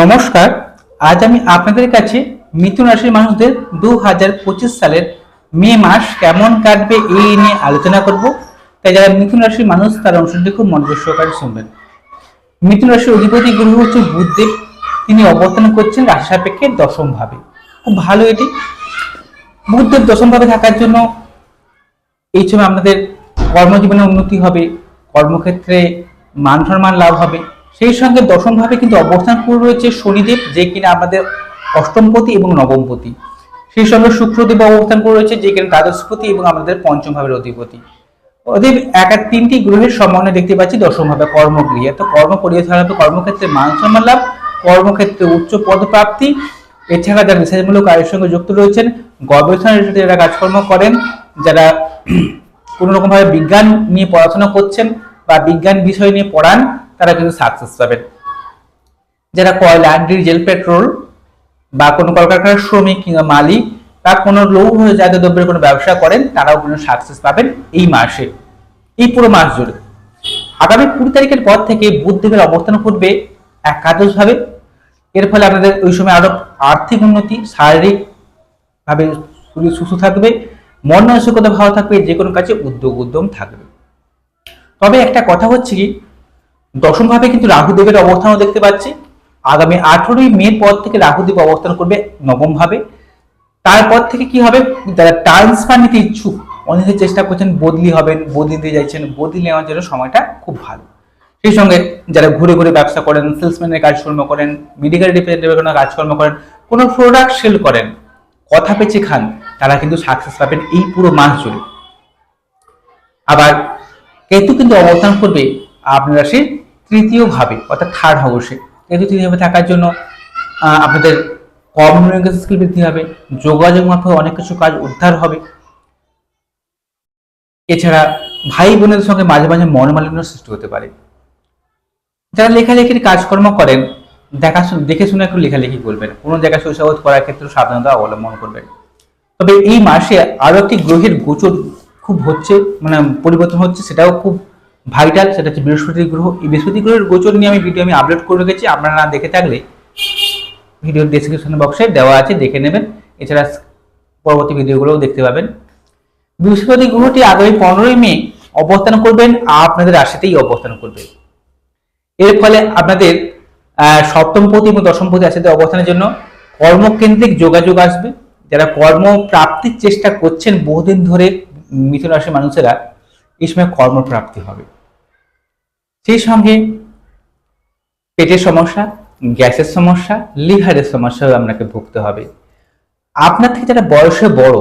নমস্কার, আজ আমি আপনাদের কাছে মিথুন রাশির মানুষদের দু হাজার পঁচিশ সালের মে মাস কেমন কাটবে এই নিয়ে আলোচনা করব। তাই যারা মিথুন রাশির মানুষ, তার অংশটি খুব মনোযোগ সহকারে শুনবেন। মিথুন রাশির অধিপতি গ্রহ হচ্ছে বুধদেব। তিনি অবস্থান করছেন রাশি সাপেক্ষে দশম ভাবে। খুব ভালো এটি। বুধদেব দশম ভাবে থাকার জন্য এই সময় আপনাদের কর্মজীবনে উন্নতি হবে, কর্মক্ষেত্রে মান সম্মান লাভ হবে। সেই সঙ্গে দশম ভাবে কিন্তু অবস্থান করে রয়েছে শনিদেব, যে কিনা আমাদের অষ্টমপতি এবং নবমপতি। সেই সঙ্গে শুক্রদেব অবস্থান করে রয়েছে যে কিনা দ্বাদশপতি এবং আমাদের পঞ্চম ভাবের অধিপতি। ওদের এক এক তিনটি গ্রহের সমন্বয় দেখতে পাচ্ছি দশম ভাবে কর্মগৃহে তো কর্ম পরিচালনা হবে কর্মক্ষেত্রে মান সম্মান লাভ, কর্মক্ষেত্রে উচ্চ পদপ্রাপ্তি এছাড়া যারা রিসার্চমূলক কাজের সঙ্গে যুক্ত রয়েছেন, গবেষণার সাথে যারা কাজকর্ম করেন, যারা কোনো রকমভাবে বিজ্ঞান নিয়ে পড়াশোনা করছেন বা বিজ্ঞান বিষয় নিয়ে পড়ান তারা কিন্তু সাকসেস পাবেন। যারা কয়লা, ডিজেল, পেট্রোল বা কোনো কলকারখানার শ্রমিক কিংবা মালিক বা কোনো লৌহ জাতীয় দ্রব্যের কোনো ব্যবসা করেন, তারাও কোনো সাকসেস পাবেন এই মাসে। এই পুরো মাস জুড়ে। আগামী কুড়ি তারিখের পর থেকে বুধদেবের অবস্থান করবে একাদশ ভাবে এর ফলে আপনাদের ওই সময় আরও আর্থিক উন্নতি শারীরিক ভাবে শরীর সুস্থ থাকবে, মন মানসিকতা ভালো থাকবে, যে কোনো কাজে উদ্যোগ উদ্যম থাকবে। তবে একটা কথা হচ্ছে কি দশম ভাবে কিন্তু রাহুদেবের অবস্থানও দেখতে পাচ্ছি। আগামী আঠেরোই মে পর থেকে রাহুদেব অবস্থান করবে নবম ভাবে। তারপর থেকে কি হবে? যারা ট্রান্সফার নিতে ইচ্ছুক, অনেকে চেষ্টা করছেন বদলি হবেন, বদলি দিতে চাইছেন বদলি নেওয়ার জন্য সময়টা খুব ভালো। সেই সঙ্গে যারা ঘুরে ঘুরে ব্যবসা করেন সেলসম্যানের কাজকর্ম করেন মেডিকেল রিপ্রেজেন্টেটিভের কোনো কাজকর্ম করেন, কোনো প্রোডাক্ট সেল করেন, কথা পেঁচে খান, তারা কিন্তু সাকসেস পাবেন এই পুরো মাস জুড়ে। আবার কেতু কিন্তু অবস্থান করবে আপনার রাশির তৃতীয় ভাবে অর্থাৎ থার্ড হাউসে কেতু তৃতীয় ভাবে থাকার জন্য আপনাদের কমিউনিকেশন স্কিল বৃদ্ধি হবে, যোগাযোগ মারফত অনেক কিছু কাজ উদ্ধার হবে। এছাড়া ভাই বোনের সঙ্গে মাঝে মাঝে মনোমালিন্য সৃষ্টি হতে পারে। যারা লেখালেখির কাজকর্ম করেন, দেখা দেখে শুনে একটু লেখালেখি করবেন। কোনো জায়গায় শৈশবোধ করার ক্ষেত্রে সাবধানতা অবলম্বন করবেন। তবে এই মাসে আরও একটি গ্রহের গোচর খুব হচ্ছে মানে পরিবর্তন হচ্ছে, সেটাও খুব ভাইটাল সেটা হচ্ছে বৃহস্পতি গ্রহ। এই বৃহস্পতি গ্রহের গোচর নিয়ে আমি ভিডিও আমি আপলোড করে রেখেছি। আপনারা না দেখে থাকলে ভিডিওর ডেসক্রিপশন বক্সে দেওয়া আছে দেখে নেবেন। এছাড়া পরবর্তী ভিডিওগুলোও দেখতে পাবেন। বৃহস্পতি গ্রহটি আগামী পনেরোই মে অবস্থান করবেন। আপনাদের রাশিতেই অবস্থান করবে। এর ফলে আপনাদের আহ, সপ্তম পতি এবং দশম পতি রাশিতে অবস্থানের জন্য কর্মকেন্দ্রিক যোগাযোগ আসবে। যারা কর্ম প্রাপ্তির চেষ্টা করছেন বহুদিন ধরে মিথুন রাশির মানুষেরা এই সময় কর্মপ্রাপ্তি হবে। সেই সঙ্গে পেটের সমস্যা, গ্যাসের সমস্যা, লিভারের সমস্যাও আপনাকে ভুগতে হবে। আপনার থেকে যারা বয়সে বড়,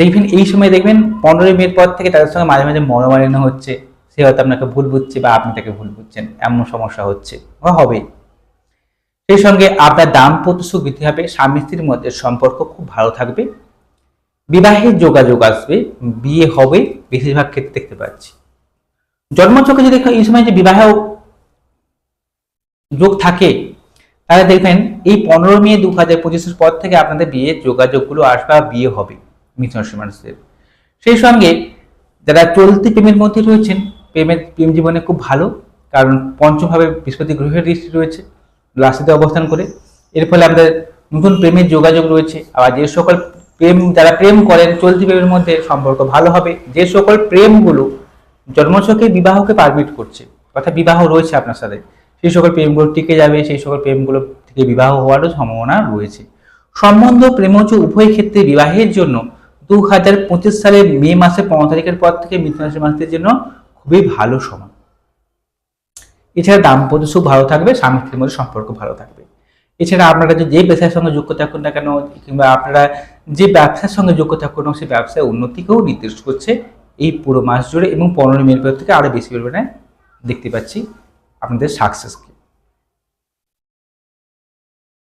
দেখবেন এই সময় দেখবেন পনেরোই মের পর থেকে তাদের সঙ্গে মাঝে মাঝে মনোমালিন্য হচ্ছে, সে হয়তো আপনাকে ভুল বুঝছে বা আপনি তাকে ভুল বুঝছেন, এমন সমস্যা হচ্ছে বা হবেই সেই সঙ্গে আপনার দাম্পত্য সুখ বৃদ্ধি হবে, স্বামী স্ত্রীর মধ্যে সম্পর্ক খুব ভালো থাকবে বিবাহের যোগাযোগ আসবে, বিয়ে হবে, বেশিরভাগ ক্ষেত্রে দেখতে পাচ্ছি। জন্মচকে যদি এই সময় যে বিবাহ যোগ থাকে, তাহলে দেখবেন এই পনেরো মে দু হাজার পঁচিশের পর থেকে আপনাদের বিয়ের যোগাযোগগুলো আসবে বিয়ে হবে মিথুন মানুষদের। সেই সঙ্গে যারা চলতি প্রেমের মধ্যে রয়েছেন, প্রেমের প্রেম জীবনে খুব ভালো, কারণ পঞ্চমভাবে বৃহস্পতি গ্রহের দৃষ্টি রয়েছে, রাশিতে অবস্থান করে। এর ফলে আমাদের নতুন প্রেমের যোগাযোগ রয়েছে, আবার যে সকল প্রেম, যারা প্রেম করেন, চলতি প্রেমের মধ্যে সম্পর্ক ভালো হবে, যে সকল প্রেমগুলো জন্মছকে বিবাহকে পারমিট করছে। অর্থাৎ বিবাহ রয়েছে আপনার সাথে। সেই সকল প্রেমগুলো টিকে যাবে, সেই সকল প্রেমগুলো থেকে বিবাহ হওয়ারও সম্ভাবনা রয়েছে। সম্বন্ধ প্রেমজ উভয় ক্ষেত্রে বিবাহের জন্য দু হাজার পঁচিশ সালের মে মাসে পনেরো তারিখের পর থেকে মিথুন রাশির মানুষদের জন্য খুবই ভালো সময়। এছাড়া দাম্পত্য সুখ ভালো থাকবে, স্বামী স্ত্রীর মধ্যে সম্পর্ক ভালো থাকবে। এছাড়া আপনারা যে পেশার সঙ্গে যুক্ত থাকুন না কেন, কিংবা আপনারা যে ব্যবসার সঙ্গে যুক্ত থাকুন, সেই ব্যবসায় উন্নতিকেও নির্দেশ করছে এই পুরো মাস জুড়ে এবং পনেরো মিনিট পর থেকে আরও বেশি পরিমাণে দেখতে পাচ্ছি আপনাদের সাকসেসকে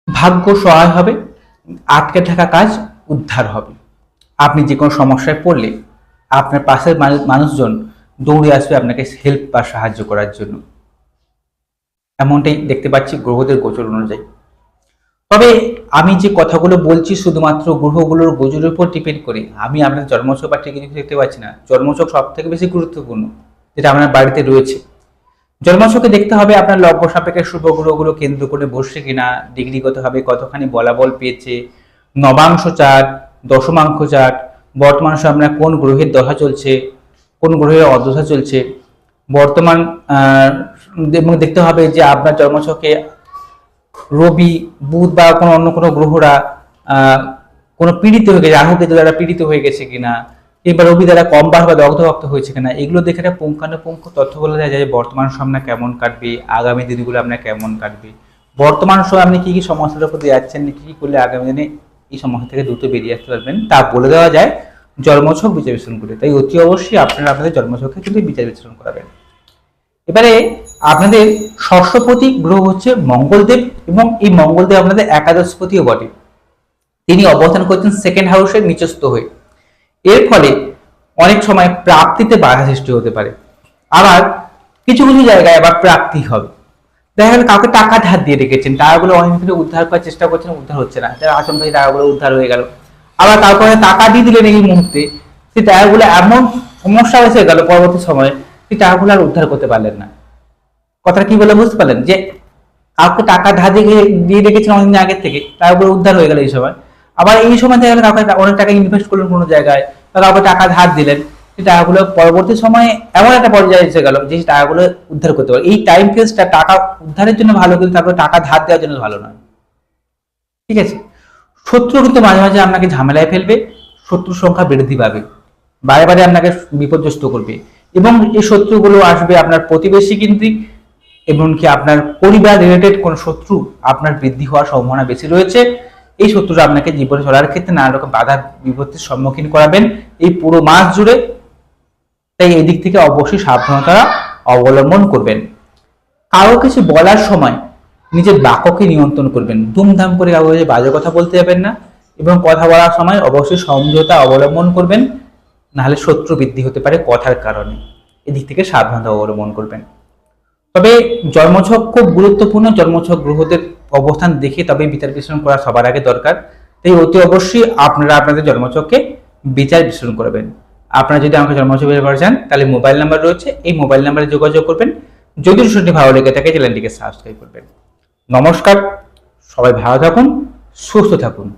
ভাগ্য সহায় হবে, আটকে থাকা কাজ উদ্ধার হবে। আপনি যে কোনো সমস্যায় পড়লে আপনার পাশের মানুষজন দৌড়ে আসবে আপনাকে হেল্প বা সাহায্য করার জন্য। এমনটাই দেখতে পাচ্ছি গ্রহদের গোচর অনুযায়ী। তবে আমি যে কথাগুলো বলছি শুধুমাত্র গ্রহগুলোর গোচরের উপর ডিপেন্ড করে, আমি আপনার জন্মছক বা কিছু দেখতে পাচ্ছি না। জন্মছক সব থেকে বেশি গুরুত্বপূর্ণ, যেটা আপনার বাড়িতে রয়েছে। জন্মাশকে দেখতে হবে আপনার লগ্ন সাপেক্ষে শুভ গ্রহগুলো কেন্দ্র করে বসছে কিনা ডিগ্রিগত হবে, কতখানি বলাবল পেয়েছে, নবাংশ চাট দশমাংশ চাট বর্তমান সময় আপনার কোন গ্রহের দশা চলছে, কোন গ্রহের অদশা চলছে। বর্তমান দেখতে হবে যে আপনার জন্মছকে রবি, বুধ বা কোনো অন্য কোনো গ্রহরা কোনো পীড়িত হয়ে গেছে রাহু কেতু দ্বারা পীড়িত হয়ে গেছে কিনা, কিংবা রবি দ্বারা কম বার বা দগ্ধভক্ত হয়েছে কিনা, এগুলো দেখে একটা পুঙ্খানুপুঙ্খ তথ্য বলা যায় যে বর্তমান সময় কেমন কাটবে, আগামী দিনগুলো আপনার কেমন কাটবে। বর্তমান সময় আপনি কী কী সমস্যার উপর দিয়ে যাচ্ছেন, কী কি করলে আগামী দিনে এই সমস্যা থেকে দ্রুত বেরিয়ে আসতে পারবেন, তা বলে দেওয়া যায় জন্মছক বিচার বিশ্লেষণ করে। তাই অতি অবশ্যই আপনারা আপনাদের জন্মছকে কিন্তু বিচার বিশ্লেষণ করাবেন। এবারে আপনাদের ষষ্ঠপতি গ্রহ হচ্ছে মঙ্গলদেব এবং এই মঙ্গলদেব আপনাদের একাদশপতিও বটে। তিনি অবস্থান করছেন সেকেন্ড হাউসের নিচস্থ হয়ে। এর ফলে অনেক সময় প্রাপ্তিতে বাধা সৃষ্টি হতে পারে। আবার কিছু কিছু জায়গায় আবার প্রাপ্তি হবে। দেখা গেল কাউকে টাকা ধার দিয়ে রেখেছেন, টাকাগুলো অনেক ধরে উদ্ধার করার চেষ্টা করছেন, উদ্ধার হচ্ছে না। যারা আচমকাই টাকাগুলো উদ্ধার হয়ে গেল। আবার কাউকে টাকা দিয়ে দিলেন এই মুহূর্তে, সেই টাকাগুলো এমন সমস্যা হয়েছে গেল পরবর্তী সময়ে, সেই টাকাগুলো আর উদ্ধার করতে পারলেন না। কথাটা কি বলে বুঝতে পারলেন? যে কাউকে টাকা ধার দিয়ে দিয়ে রেখেছেন অনেকদিন আগের থেকে টাকাগুলো উদ্ধার হয়ে গেল এই সময়। আবার এই সময় দেখা গেল কাউকে অনেক টাকা ইনভেস্ট করলেন কোনো জায়গায়, তারা আবার টাকা ধার দিলেন। সেই টাকাগুলো পরবর্তী সময়ে এমন একটা পর্যায়ে এসে গেল যে টাকাগুলো উদ্ধার করতে পারে এই টাইম ফেসটা টাকা উদ্ধারের জন্য ভালো, কিন্তু তারপরে টাকা ধার দেওয়ার জন্য ভালো নয়। ঠিক আছে? শত্রু কিন্তু মাঝে মাঝে আপনাকে ঝামেলায় ফেলবে, শত্রুর সংখ্যা বৃদ্ধি পাবে। বারে বারে আপনাকে বিপর্যস্ত করবে। এবং এই শত্রুগুলো আসবে আপনার প্রতিবেশী কেন্দ্রিক এমনকি আপনার পরিবার রিলেটেড কোন শত্রু আপনার বৃদ্ধি হওয়ার সম্ভাবনা বেশি রয়েছে, এই শত্রুরা আপনাকে জীবনে চলার ক্ষেত্রে নানা রকম বাধা বিপত্তির সম্মুখীন করাবেন। এই পুরো মাস জুড়ে তাই এদিক থেকে অবশ্যই সাবধানতা অবলম্বন করবেন। কারও কিছু বলার সময় নিজের বাক্যকে নিয়ন্ত্রণ করবেন। ধুমধাম করে কাউকে বাজে কথা বলতে যাবেন না এবং কথা বলার সময় অবশ্যই সমঝোতা অবলম্বন করবেন। নাহলে শত্রু বৃদ্ধি হতে পারে কথার কারণে। এদিক থেকে সাবধানতা অবলম্বন করবেন। তবে জন্মছক খুব গুরুত্বপূর্ণ, জন্মছক গ্রহদের অবস্থান দেখে তবে বিচার বিশ্লেষণ করা সবার আগে দরকার। তাই অতি অবশ্যই আপনারা আপনাদের জন্মছককে বিচার বিশ্লেষণ করবেন। আপনারা যদি আমাকে জন্মছক বের করে চান, তাহলে মোবাইল নাম্বার রয়েছে। এই মোবাইল নাম্বারে যোগাযোগ করবেন। যদি বিষয়টি ভালো লেগে থাকে, চ্যানেলটিকে সাবস্ক্রাইব করবেন। নমস্কার। সবাই ভালো থাকুন, সুস্থ থাকুন।